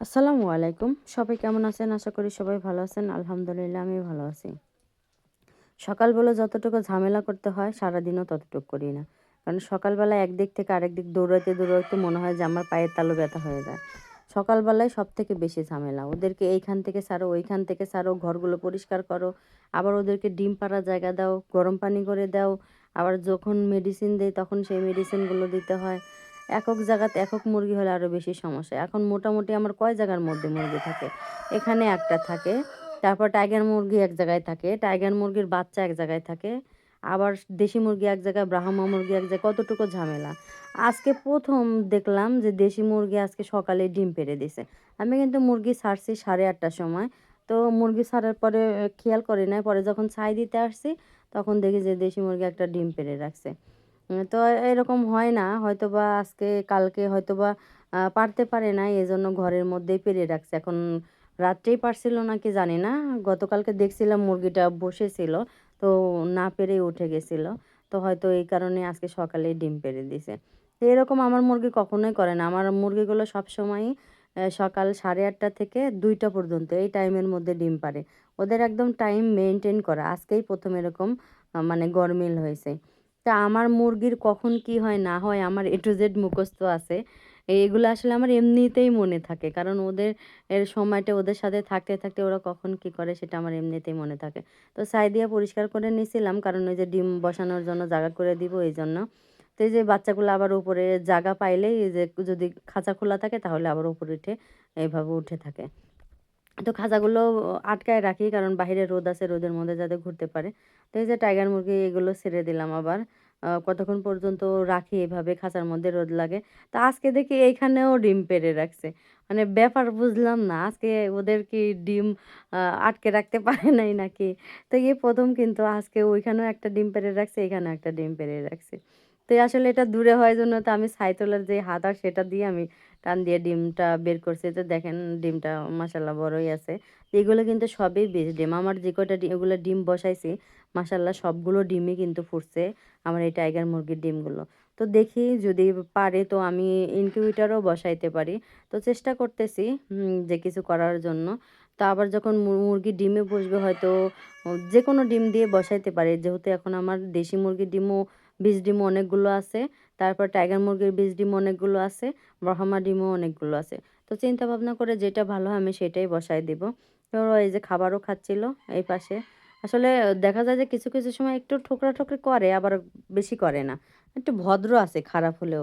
আসসালামু আলাইকুম। সবাই কেমন আছেন? আশা করি সবাই ভালো আছেন। আলহামদুলিল্লাহ আমি ভালো আছি। সকালবেলা যতটুকু ঝামেলা করতে হয়, সারাদিনও ততটুকু করি না। কারণ সকালবেলা একদিক থেকে আরেক দিক দৌড়াতে দৌড়াতে মনে হয় যে আমার পায়ের তালু ব্যথা হয়ে যায়। সকালবেলায় সব থেকে বেশি ঝামেলা। ওদেরকে এইখান থেকে সারো ওইখান থেকে সারো ঘরগুলো পরিষ্কার করো। আবার ওদেরকে ডিম পাড়া জায়গা দাও, গরম পানি করে দাও। আবার যখন মেডিসিন দেয়, তখন সেই মেডিসিনগুলো দিতে হয়। একক জায়গাতে একক মুরগি হলে আরও বেশি সমস্যা। এখন মোটামুটি আমার কয় জায়গার মধ্যে মুরগি থাকে? এখানে একটা থাকে, তারপর টাইগার মুরগি এক জায়গায় থাকে টাইগার মুরগির বাচ্চা এক জায়গায় থাকে, আবার দেশি মুরগি এক জায়গায়, ব্রাহ্মা মুরগি এক জায়গায়, কতটুকু ঝামেলা? আজকে প্রথম দেখলাম যে দেশি মুরগি আজকে সকালে ডিম পেড়ে দিছে। আমি কিন্তু মুরগি ছাড়ছি সাড়ে আটটার সময়। তো মুরগি ছাড়ার পরে, খেয়াল করি নাই, পরে যখন ছাই দিতে আসছি, তখন দেখি যে দেশি মুরগি একটা ডিম পেড়ে রাখছে। তো এরকম হয় না। হয়তো বা আজকে, কালকে হয়তো বা পারতে পারে না এজন্য ঘরের মধ্যেই পেরে রাখছে। এখন রাত্রেই পারছিল নাকি জানি না। গতকালকে দেখছিলাম মুরগিটা বসেছিল, তো না পেরেই উঠে গেছিল। তো হয়তো এই কারণে আজকে সকালে ডিম পেরে দিছে। তো এরকম আমার মুরগি কখনোই করে না। আমার মুরগিগুলো সবসময়ই সকাল সাড়ে আটটা থেকে দুইটা পর্যন্ত এই টাইমের মধ্যে ডিম পারে। ওদের একদম টাইম মেনটেন করা। আজকেই প্রথম এরকম মানে গরমিল হয়েছে। তা আমার মুরগির কখন কি হয়, না হয় আমার এ টু জেড মুখস্থ আছে। এগুলো আসলে আমার এমনিতেই মনে থাকে। কারণ ওদের এর সময়টা ওদের সাথে থাকতে থাকতে ওরা কখন কি করে সেটা আমার এমনিতেই মনে থাকে। তো ছাই দিয়ে পরিষ্কার করে নিয়েছিলাম কারণ ওই যে ডিম বসানোর জন্য জায়গা করে দিব এই জন্য তো এই যে বাচ্চাগুলো আবার উপরে জায়গা পাইলেই যে যদি খাঁচা খোলা থাকে তাহলে আবার উপরে উঠে এইভাবে উঠে থাকে। তো খাঁচাগুলো আটকায় রাখি কারণ বাইরে রোদ আছে, রোদের মধ্যে যাতে ঘুরতে পারে। তো এই যে টাইগার মুরগি এগুলো ছেড়ে দিলাম আবার। কতক্ষণ পর্যন্ত রাখি এভাবে খাঁচার মধ্যে রোদ লাগে। তো আজকে দেখি এইখানেও ডিম পেড়ে রাখছে। মানে ব্যাপার বুঝলাম না, আজকে ওদের কি ডিম আটকে রাখতে পারে নাই নাকি? তো এই প্রথম কিন্তু আজকে ওইখানেও একটা ডিম পেড়ে রাখছে, এখানেও একটা ডিম পেড়ে রাখছে। তো আসলে এটা দূরে হওয়ার জন্য তো আমি সাইতলার যে হাত সেটা দিয়ে আমি টান দিয়ে ডিমটা বের করছি। তো দেখেন ডিমটা মাসাল্লাহ বড়ই আছে। এগুলো কিন্তু সবই বেশ ডিম। আমার যে কয়টা এগুলো ডিম বসাইছি মাসাল্লাহ সবগুলো ডিমই কিন্তু ফুটছে আমার এই টাইগার মুরগির ডিমগুলো। তো দেখি যদি পারে তো আমি ইনকিউবেটারও বসাইতে পারি। তো চেষ্টা করতেছি যে কিছু করার জন্য। তো আবার যখন মুরগি ডিমে বসবে হয়তো যে কোনো ডিম দিয়ে বসাইতে পারে। যেহেতু এখন আমার দেশি মুরগির ডিমও বীজ ডিমও অনেকগুলো আছে, তারপর টাইগার মুরগির বীজ ডিম অনেকগুলো আছে, ব্রহ্মা ডিমও অনেকগুলো আছে। তো চিন্তা ভাবনা করে যেটা ভালো হয় আমি সেটাই বসাই দিব। তো এই যে খাবারও খাচ্ছিল এই পাশে। আসলে দেখা যায় যে কিছু কিছু সময় একটু ঠোকরা ঠোকরি করে, আবার বেশি করে না। একটু ভদ্র আছে, খারাপ হলেও।